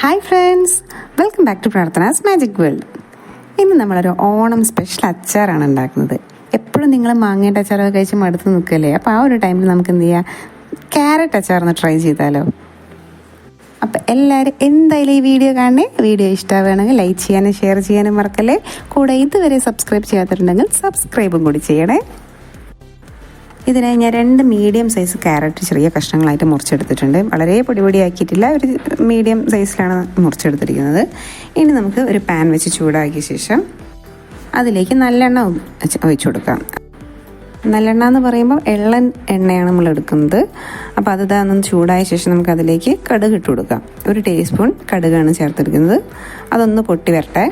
Hi friends welcome back to Prarthana's magic world ഇന്ന് നമ്മളൊരു Onam special അച്ചാറാണ് ഉണ്ടാക്കുന്നത്. എപ്പോഴും നിങ്ങൾ മാങ്ങയുടെ അച്ചാറൊക്കെ കഴിച്ച് മടുത്ത് നിൽക്കല്ലേ അപ്പോൾ ആ ഒരു ടൈമിൽ നമുക്ക് എന്ത് ചെയ്യാം? ക്യാരറ്റ് അച്ചാറൊന്ന് ട്രൈ ചെയ്താലോ? അപ്പം എല്ലാവരും എന്തായാലും ഈ വീഡിയോ കാണണേ? വീഡിയോ ഇഷ്ടമാവുകയാണെങ്കിൽ ലൈക്ക് ചെയ്യാനും ഷെയർ ചെയ്യാനും മറക്കല്ലേ? കൂടെ ഇതുവരെ സബ്സ്ക്രൈബ് ചെയ്യാത്തിട്ടുണ്ടെങ്കിൽ സബ്സ്ക്രൈബും കൂടി ചെയ്യണേ. ഇതിനായി ഞാൻ രണ്ട് മീഡിയം സൈസ് ക്യാരറ്റ് ചെറിയ കഷ്ണങ്ങളായിട്ട് മുറിച്ചെടുത്തിട്ടുണ്ട്. വളരെ പൊടിപൊടിയാക്കിയിട്ടില്ല ഒരു മീഡിയം സൈസിലാണ് മുറിച്ചെടുത്തിരിക്കുന്നത്. ഇനി നമുക്ക് ഒരു പാൻ വെച്ച് ചൂടാക്കിയ ശേഷം അതിലേക്ക് നല്ലെണ്ണ ഒഴിച്ചു കൊടുക്കാം. നല്ലെണ്ണ എന്ന് പറയുമ്പോൾ എള്ളൻ എണ്ണയാണ് നമ്മൾ എടുക്കുന്നത്. അപ്പോൾ അത് ഇതാ ഒന്ന് ചൂടായ ശേഷം നമുക്ക് അതിലേക്ക് കടുക് ഇട്ട് കൊടുക്കാം. ഒരു ടീസ്പൂൺ കടുകാണ് ചേർത്തെടുക്കുന്നത് അതൊന്ന് പൊട്ടി വരട്ടെ.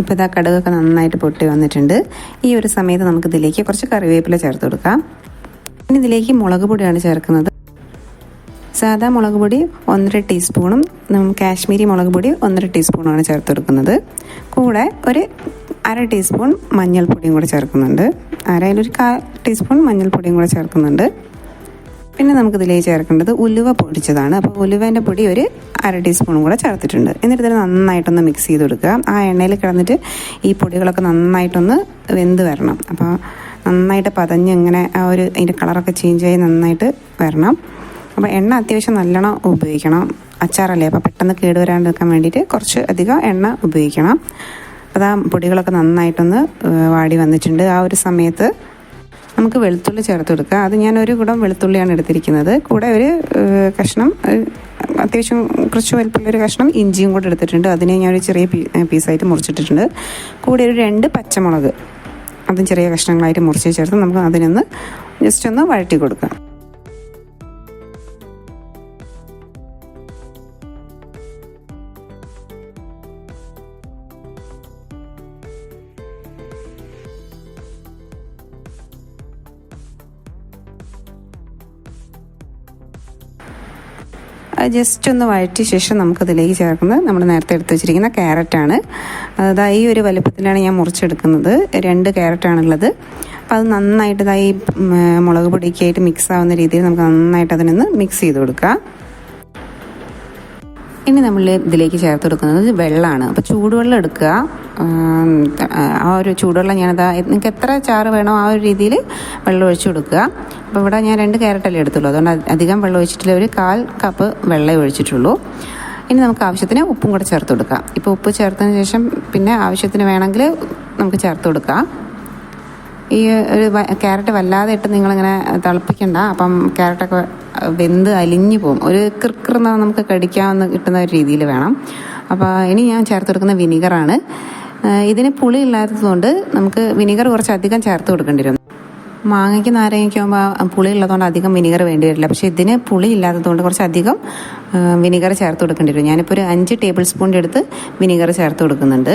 ഇപ്പോൾ ഇതാ കടുകൊക്കെ നന്നായിട്ട് പൊട്ടി വന്നിട്ടുണ്ട്. ഈ ഒരു സമയത്ത് നമുക്ക് ഇതിലേക്ക് കുറച്ച് കറിവേപ്പില ചേർത്ത് കൊടുക്കാം. ഇനി ഇതിലേക്ക് മുളക് പൊടിയാണ് ചേർക്കുന്നത്. സാധാ മുളക് പൊടി ഒന്നര ടീസ്പൂണും കാശ്മീരി മുളക് പൊടി ഒന്നര ടീസ്പൂണുമാണ് ചേർത്ത് കൊടുക്കുന്നത്. കൂടെ ഒരു അര ടീസ്പൂൺ മഞ്ഞൾപ്പൊടിയും കൂടെ ചേർക്കുന്നുണ്ട്. അരയിലൊരു കാ ടീസ്പൂൺ മഞ്ഞൾപ്പൊടിയും കൂടെ ചേർക്കുന്നുണ്ട്. പിന്നെ നമുക്കിതിലേക്ക് ചേർക്കേണ്ടത് ഉലുവ പൊടിച്ചതാണ്. അപ്പോൾ ഉലുവേന്റെ പൊടി ഒരു അര ടീസ്പൂണും കൂടെ ചേർത്തിട്ടുണ്ട്. എന്നിട്ട് ഇതിനെ നന്നായിട്ടൊന്ന് മിക്സ് ചെയ്ത് കൊടുക്കുക. ആ എണ്ണയിൽ കിടന്നിട്ട് ഈ പൊടികളൊക്കെ നന്നായിട്ടൊന്ന് വെന്ത് വരണം. അപ്പോൾ നന്നായിട്ട് പതഞ്ഞ് ഇങ്ങനെ ആ ഒരു അതിന്റെ കളറൊക്കെ ആയി നന്നായിട്ട് വരണം. അപ്പോൾ എണ്ണ അത്യാവശ്യം നല്ലോണം ഉപയോഗിക്കണം. അച്ചാറല്ലേ? അപ്പോൾ പെട്ടെന്ന് കേടുവരാണ്ടിരിക്കാൻ വേണ്ടിയിട്ട് കുറച്ച് അധികം എണ്ണ ഉപയോഗിക്കണം. അപ്പോൾ ആ പൊടികളൊക്കെ നന്നായിട്ടൊന്ന് വാടി വന്നിട്ടുണ്ട്. ആ ഒരു സമയത്ത് നമുക്ക് വെളുത്തുള്ളി ചേർത്ത് കൊടുക്കുക. അത് ഞാൻ ഒരു കുടം വെളുത്തുള്ളിയാണ് എടുത്തിരിക്കുന്നത്. കൂടെ ഒരു കഷ്ണം അത്യാവശ്യം കുറച്ച് വലുപ്പമുള്ള ഒരു കഷ്ണം ഇഞ്ചിയും കൂടെ എടുത്തിട്ടുണ്ട്. അതിനെ ഞാൻ ഒരു ചെറിയ പീസായിട്ട് മുറിച്ചിട്ടിട്ടുണ്ട്. കൂടെ ഒരു രണ്ട് പച്ചമുളക് അതും ചെറിയ കഷ്ണങ്ങളായിട്ട് മുറിച്ച് ചേർത്ത് നമുക്ക് അതിനൊന്ന് ജസ്റ്റ് ഒന്ന് വഴറ്റി കൊടുക്കാം. ജസ്റ്റ് ഒന്ന് വഴറ്റിയ ശേഷം നമുക്കതിലേക്ക് ചേർക്കുന്നത് നമ്മൾ നേരത്തെ എടുത്ത് വെച്ചിരിക്കുന്ന ക്യാരറ്റാണ്. അതാ ഈ ഒരു വലുപ്പത്തിലാണ് ഞാൻ മുറിച്ചെടുക്കുന്നത്. രണ്ട് ക്യാരറ്റാണുള്ളത്. അപ്പോൾ അത് നന്നായിട്ട് ഇതായി മുളക് പൊടിക്കായിട്ട് മിക്സ് ആവുന്ന രീതിയിൽ നമുക്ക് നന്നായിട്ട് അതിനൊന്ന് മിക്സ് ചെയ്ത് കൊടുക്കുക ഇനി നമ്മൾ ഇതിലേക്ക് ചേർത്ത് കൊടുക്കുന്നത് വെള്ളമാണ് അപ്പോൾ ചൂടുവെള്ളം എടുക്കുക. ആ ഒരു ചൂടുവെള്ളം ഞാനത് നിങ്ങൾക്ക് എത്ര ചാറ് വേണോ ആ ഒരു രീതിയിൽ വെള്ളം ഒഴിച്ചു കൊടുക്കുക. അപ്പോൾ ഇവിടെ ഞാൻ രണ്ട് ക്യാരറ്റല്ലേ എടുത്തുള്ളൂ. അതുകൊണ്ട് അധികം വെള്ളം ഒഴിച്ചിട്ടില്ല. ഒരു കാൽ കപ്പ് വെള്ളം ഒഴിച്ചിട്ടുള്ളൂ. ഇനി നമുക്ക് ആവശ്യത്തിന് ഉപ്പും കൂടെ ചേർത്ത് കൊടുക്കാം. ഇപ്പോൾ ഉപ്പ് ചേർത്തതിന് ശേഷം പിന്നെ ആവശ്യത്തിന് വേണമെങ്കിൽ നമുക്ക് ചേർത്ത് കൊടുക്കാം. ഈ ഒരു ക്യാരറ്റ് വല്ലാതെ ഇട്ട് നിങ്ങളിങ്ങനെ തിളപ്പിക്കണ്ട. അപ്പം ക്യാരറ്റൊക്കെ വെന്ത് അലിഞ്ഞു പോകും. ഒരു കൃക്കൃന്ന നമുക്ക് കടിക്കാവുന്ന കിട്ടുന്ന ഒരു രീതിയിൽ വേണം. അപ്പോൾ ഇനി ഞാൻ ചേർത്ത് കൊടുക്കുന്ന വിനിഗറാണ്. ഇതിന് പുളി ഇല്ലാത്തതുകൊണ്ട് നമുക്ക് വിനിഗർ കുറച്ച് അധികം ചേർത്ത് കൊടുക്കേണ്ടി വരും മാങ്ങയ്ക്ക് നാരങ്ങയ്ക്ക് ആകുമ്പോൾ പുളി ഉള്ളതുകൊണ്ട് അധികം വിനിഗർ വേണ്ടി വരില്ല. പക്ഷേ ഇതിന് പുളി ഇല്ലാത്തതുകൊണ്ട് കുറച്ച് അധികം വിനിഗർ ചേർത്ത് കൊടുക്കേണ്ടി വരും ഞാനിപ്പോൾ ഒരു അഞ്ച് ടേബിൾ സ്പൂണിന്റെ അടുത്ത് വിനിഗർ ചേർത്ത് കൊടുക്കുന്നുണ്ട്.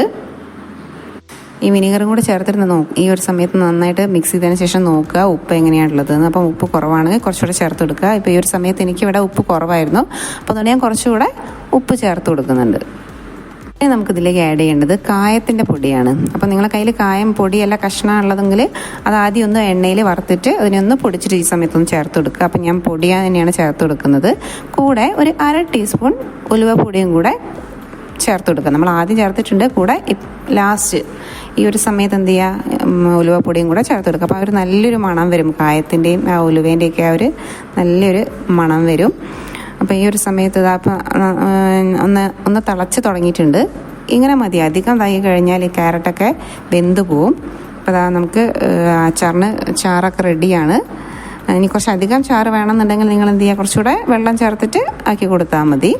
ഈ വിനീഗറും കൂടെ ചേർത്തിരുന്ന് നോക്കും ഈ ഒരു സമയത്ത് നന്നായിട്ട് മിക്സ് ചെയ്തതിന് ശേഷം നോക്കുക ഉപ്പ് എങ്ങനെയാണുള്ളതെന്ന്. അപ്പം ഉപ്പ് കുറവാണെങ്കിൽ കുറച്ചുകൂടെ ചേർത്ത് കൊടുക്കുക. ഇപ്പോൾ ഈ ഒരു സമയത്ത് എനിക്കിവിടെ ഉപ്പ് കുറവായിരുന്നു. അപ്പോൾ അതുകൊണ്ട് ഞാൻ കുറച്ചുകൂടെ ഉപ്പ് ചേർത്ത് കൊടുക്കുന്നുണ്ട്. ഇനി നമുക്കിതിലേക്ക് ആഡ് ചെയ്യേണ്ടത് കായത്തിന്റെ പൊടിയാണ്. അപ്പോൾ നിങ്ങളെ കയ്യിൽ കായം പൊടിയല്ല കഷ്ണം ഉള്ളതെങ്കിൽ അത് ആദ്യം ഒന്ന് എണ്ണയിൽ വറുത്തിട്ട് അതിനൊന്ന് പൊടിച്ചിട്ട് ഈ സമയത്തൊന്ന് ചേർത്ത് കൊടുക്കുക. അപ്പോൾ ഞാൻ പൊടിയാണ് തന്നെയാണ് ചേർത്ത് കൊടുക്കുന്നത്. കൂടെ ഒരു അര ടീസ്പൂൺ ഉലുവ പൊടിയും കൂടെ ചേർത്ത് കൊടുക്കുക. നമ്മൾ ആദ്യം ചേർത്തിട്ടുണ്ട് കൂടെ ലാസ്റ്റ് ഈ ഒരു സമയത്ത് എന്ത് ചെയ്യുക ഉലുവപ്പൊടിയും കൂടെ ചേർത്ത് കൊടുക്കുക. അപ്പോൾ ആ ഒരു നല്ലൊരു മണം വരും. കായത്തിന്റെയും ആ ഉലുവേന്റെയൊക്കെ ആ ഒരു നല്ലൊരു മണം വരും. അപ്പോൾ ഈ ഒരു സമയത്ത് ഇതാ ഒന്ന് ഒന്ന് തിളച്ച് തുടങ്ങിയിട്ടുണ്ട്. ഇങ്ങനെ മതി. അധികം തൈ കഴിഞ്ഞാൽ ഈ ക്യാരറ്റൊക്കെ വെന്ത് പോവും. അപ്പോൾ അതാ നമുക്ക് അച്ചാറിന് ചാറൊക്കെ റെഡിയാണ്. ഇനി കുറച്ച് അധികം ചാറ് വേണമെന്നുണ്ടെങ്കിൽ നിങ്ങൾ എന്ത് ചെയ്യുക കുറച്ചുകൂടെ വെള്ളം ചേർത്തിട്ട് ആക്കി കൊടുത്താൽ മതി.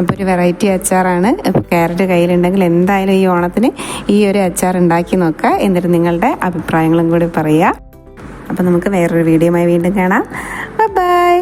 അപ്പോൾ ഒരു വെറൈറ്റി അച്ചാറാണ്. അപ്പോൾ ക്യാരറ്റ് കയ്യിലുണ്ടെങ്കിൽ എന്തായാലും ഈ ഓണത്തിന് ഈ ഒരു അച്ചാർ ഉണ്ടാക്കി നോക്കുക. എന്നിട്ട് നിങ്ങളുടെ അഭിപ്രായങ്ങളും കൂടി പറയുക. അപ്പോൾ നമുക്ക് വേറൊരു വീഡിയോയുമായി വീണ്ടും കാണാം. ബൈ